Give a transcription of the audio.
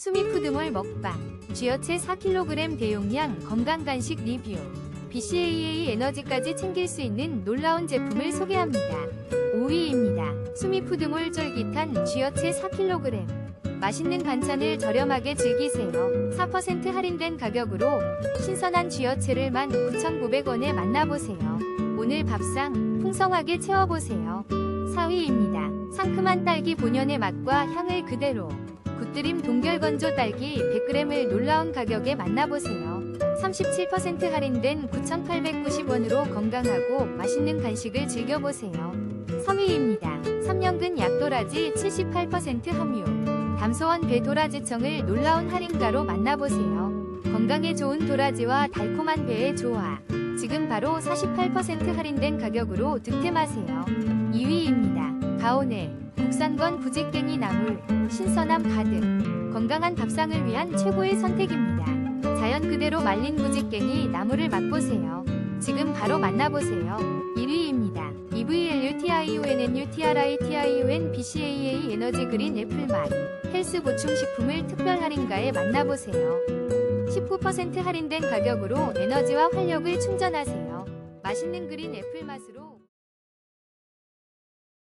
수미푸드몰 먹방, 쥐어채 4kg 대용량 건강간식 리뷰, BCAA 에너지까지 챙길 수 있는 놀라운 제품을 소개합니다. 5위입니다. 수미푸드몰 쫄깃한 쥐어채 4kg. 맛있는 반찬을 저렴하게 즐기세요. 4% 할인된 가격으로 신선한 쥐어채를 19,900원에 만나보세요. 오늘 밥상 풍성하게 채워보세요. 4위입니다. 상큼한 딸기 본연의 맛과 향을 그대로 굿드림 동결건조 딸기 100g을 놀라운 가격에 만나보세요. 37% 할인된 9,890원으로 건강하고 맛있는 간식을 즐겨보세요. 3위입니다. 3년근 약도라지 78% 함유. 담소원 배도라지청을 놀라운 할인가로 만나보세요. 건강에 좋은 도라지와 달콤한 배의 조화. 지금 바로 48% 할인된 가격으로 득템하세요. 2위입니다. 가오네. 국산건 부직갱이 나물. 신선함 가득. 건강한 밥상을 위한 최고의 선택입니다. 자연 그대로 말린 부직갱이 나물을 맛보세요. 지금 바로 만나보세요. 1위입니다. E EVLUTIONNUTRITION BCAA 에너지 그린 애플맛 헬스 보충 식품을 특별 할인가에 만나보세요. 19% 할인된 가격으로 에너지와 활력을 충전하세요. 맛있는 그린 애플 맛으로